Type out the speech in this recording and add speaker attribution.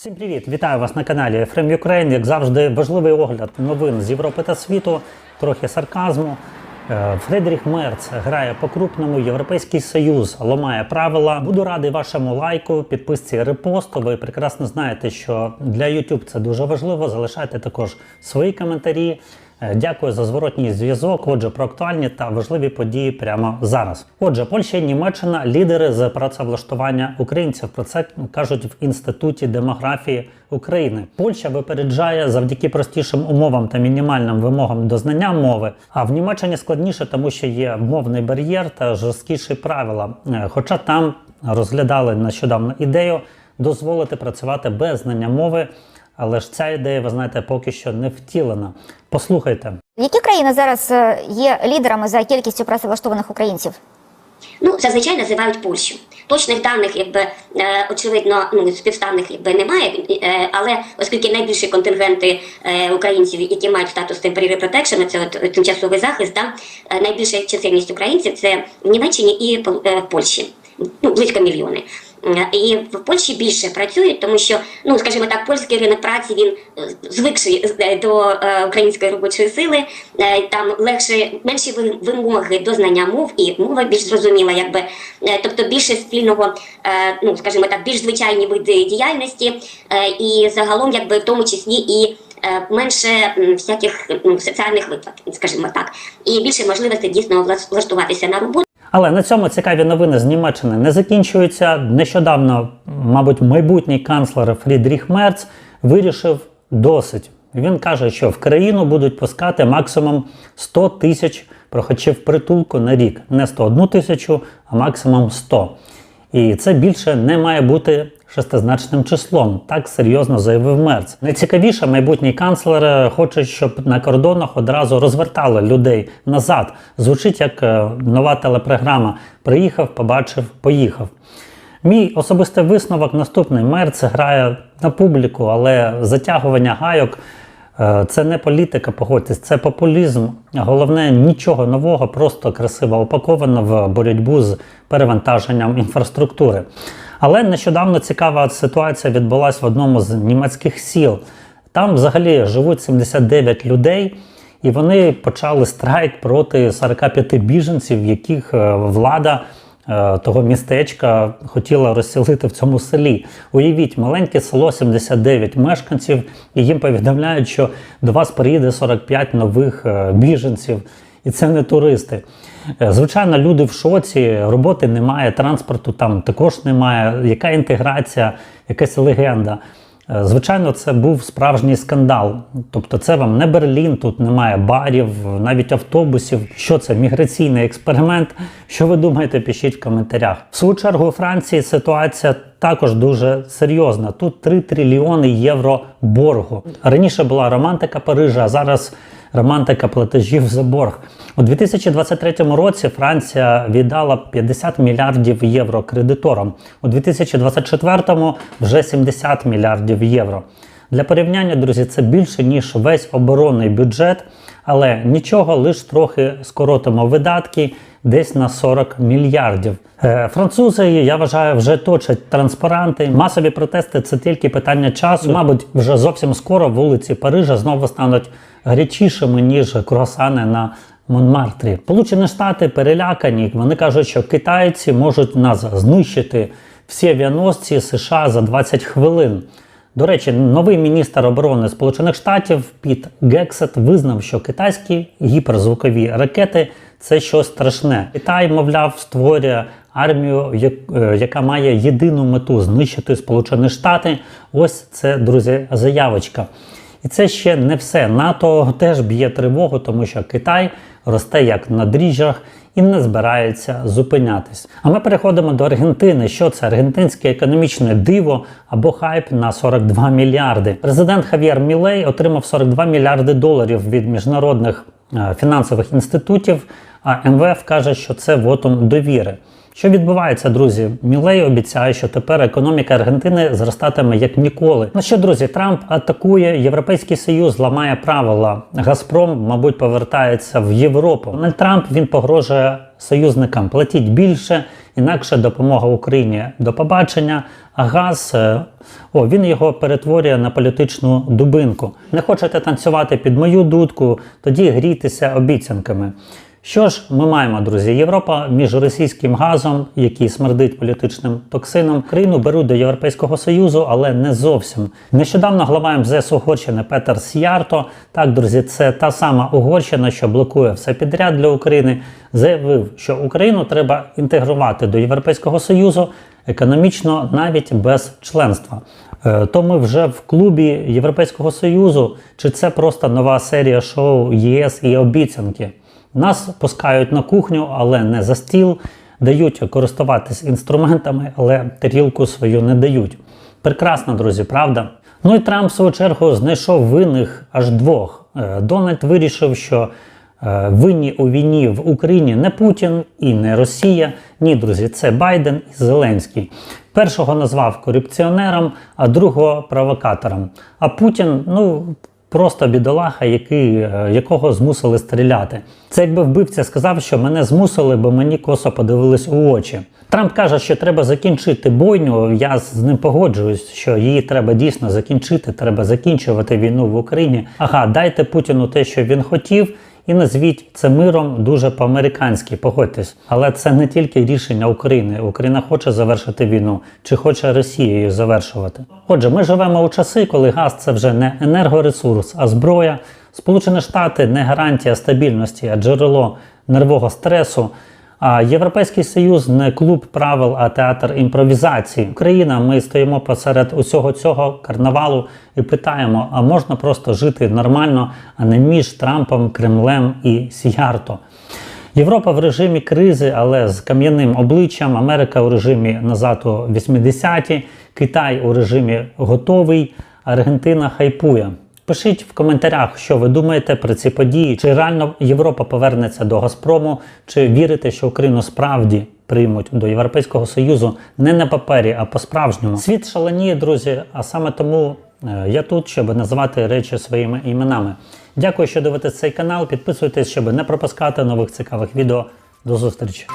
Speaker 1: Всім привіт! Вітаю вас на каналі Frame Ukraine. Як завжди, важливий огляд новин з Європи та світу, трохи сарказму. Е, Фредріх Мерц грає по-крупному, Європейський Союз ламає правила. Буду радий вашому лайку, підписці, репосту. Ви прекрасно знаєте, що для YouTube це дуже важливо. Залишайте також свої коментарі. Е, Дякую за зворотній зв'язок. Отже, про актуальні та важливі події прямо зараз. Отже, Польща і Німеччина лідери з працевлаштування українців. Про це кажуть в інституті демографії України. Польща випереджає завдяки простішим умовам та мінімальним вимогам до знання мови. А в Німеччині складніше, тому що є мовний бар'єр та жорсткіші правила. Е, Хоча там розглядали нещодавно ідею дозволити працювати без знання мови. Але ж ця ідея, ви знаєте, поки що не втілена. Послухайте.
Speaker 2: Які країни зараз е, є лідерами за кількістю працевлаштованих українців?
Speaker 3: Ну, зазвичай називають Польщу. Точних даних, якби е, очевидно, ну співставних якби немає. Е, але оскільки найбільші контингенти українців, які мають статус temporary protection, це от тимчасовий захист, да, найбільша чисельність українців це в Німеччині і в Польщі. Ну, близько мільйони. Е, І в Польщі більше працюють, тому що, ну скажімо так, польський ринок праці він е, звикший е, до української робочої сили. Там легше менші вимоги до знання мов, і мова більш зрозуміла, якби тобто більше спільного, ну скажімо так, більш звичайні види діяльності, і загалом, якби в тому числі і. Менше всяких соціальних виплат, скажімо так, і більше можливостей дійсно влаштуватися на роботу.
Speaker 1: Але на цьому цікаві новини з Німеччини не закінчуються. Нещодавно, мабуть, майбутній канцлер Фрідріх Мерц вирішив досить. Він каже, що в країну будуть пускати максимум 100 тисяч прохачів притулку на рік. Не 101 тисячу, а максимум 100. І це більше не має бути шестизначним числом. Так серйозно заявив Мерц. Найцікавіше, майбутній канцлер е, хоче, щоб на кордонах одразу розвертали людей назад. Звучить як е, нова телепрограма. Приїхав, побачив, поїхав. Мій особистий висновок наступний. Мерц грає на публіку, але затягування гайок е, це не політика, погодьтесь, це популізм. Головне, нічого нового, просто красиво упаковано в боротьбу з перевантаженням інфраструктури. Але нещодавно цікава ситуація відбулася в одному з німецьких сіл. Там взагалі живуть 79 людей. І вони почали страйк проти 45 біженців, яких е, влада е, того містечка хотіла розселити в цьому селі. Уявіть, маленьке село, 79 мешканців, і їм повідомляють, що до вас приїде 45 нових е, біженців, і це не туристи. Е, Звичайно, люди в шоці, роботи немає, транспорту там також немає. Яка інтеграція, якась легенда. Е, Звичайно, це був справжній скандал. Тобто, це вам не Берлін, тут немає барів, навіть автобусів. Що це міграційний експеримент? Що ви думаєте, пишіть в коментарях. В свою чергу у Франції ситуація також дуже серйозна. Тут 3 трильйони євро боргу. Раніше була романтика Парижа, а зараз романтика платежів за борг. У 2023 році Франція віддала 50 мільярдів євро кредиторам. У 2024 вже 70 мільярдів євро. Для порівняння, друзі, це більше ніж весь оборонний бюджет, але нічого, лише трохи скоротимо видатки десь на 40 мільярдів. Е, Французи, я вважаю, вже точать транспаранти. Масові протести це тільки питання часу. Мабуть, вже зовсім скоро вулиці Парижа знову стануть гарячішими ніж круасани на Монмартрі. Сполучені Штати перелякані. Вони кажуть, що китайці можуть нас знищити всі авіаносці США за 20 хвилин. До речі, новий міністр оборони Сполучених Штатів Піт Гексет визнав, що китайські гіперзвукові ракети це щось страшне. Китай, мовляв, створює армію, е, яка має єдину мету знищити Сполучені Штати. Ось це, друзі, заявочка. І це ще не все. НАТО теж б'є тривогу, тому що Китай росте як на дріжджах і не збирається зупинятись. А ми переходимо до Аргентини. Що це аргентинське економічне диво або хайп на 42 мільярди. Президент Хав'єр Мілей отримав 42 мільярди доларів від міжнародних е, фінансових інститутів. А МВФ каже, що це вотом довіри. Що відбувається, друзі? Мілей обіцяє, що тепер економіка Аргентини зростатиме як ніколи. Ну що, друзі, Трамп атакує Європейський Союз, ламає правила. Газпром, мабуть, повертається в Європу. Дональд Трамп він погрожує союзникам платіть більше, інакше допомога Україні до побачення. А газ, е, о, він його перетворює на політичну дубинку. Не хочете танцювати під мою дудку, тоді грійтеся обіцянками. Що ж ми маємо, друзі? Європа між російським газом, який смердить політичним токсином, країну беруть до Європейського Союзу, але не зовсім. Нещодавно глава МЗС Угорщини Петер Сіярто, так, друзі, це та сама Угорщина, що блокує все підряд для України, заявив, що Україну треба інтегрувати до Європейського Союзу економічно навіть без членства. Е, То ми вже в клубі Європейського Союзу, чи це просто нова серія шоу ЄС і обіцянки? Нас пускають на кухню, але не за стіл, дають користуватись інструментами, але тарілку свою не дають. Прекрасно, друзі, правда? Ну і Трамп, в свою чергу, знайшов винних аж двох. Е, Дональд вирішив, що е, винні у війні в Україні не Путін і не Росія. Ні, друзі, це Байден і Зеленський. Першого назвав корупціонером, а другого провокатором. А Путін, ну. Просто бідолаха, який, е, якого змусили стріляти. Це якби вбивця сказав, що мене змусили, бо мені косо подивились у очі. Трамп каже, що треба закінчити бойню. Я з ним погоджуюсь, що її треба дійсно закінчити. Треба закінчувати війну в Україні. Ага, дайте Путіну те, що він хотів, і назвіть це миром дуже по-американськи. Погодьтесь, але це не тільки рішення України. Україна хоче завершити війну, чи хоче Росія її завершувати. Отже, ми живемо у часи, коли газ це вже не енергоресурс, а зброя. Сполучені Штати не гарантія стабільності, а джерело нервового стресу. Європейський Союз не клуб правил, а театр імпровізації. Україна, ми стоїмо посеред усього цього карнавалу і питаємо: а можна просто жити нормально, а не між Трампом, Кремлем і Сіярто? Європа в режимі кризи, але з кам'яним обличчям, Америка у режимі назад у 80-ті, Китай у режимі готовий, Аргентина хайпує. Пишіть в коментарях, що ви думаєте про ці події, чи реально Європа повернеться до Газпрому, чи вірите, що Україну справді приймуть до Європейського Союзу не на папері, а по-справжньому. Світ шаленіє, друзі, а саме тому е, я тут, щоб називати речі своїми іменами. Дякую, що дивитесь цей канал. Підписуйтесь, щоб не пропускати нових цікавих відео. До зустрічі!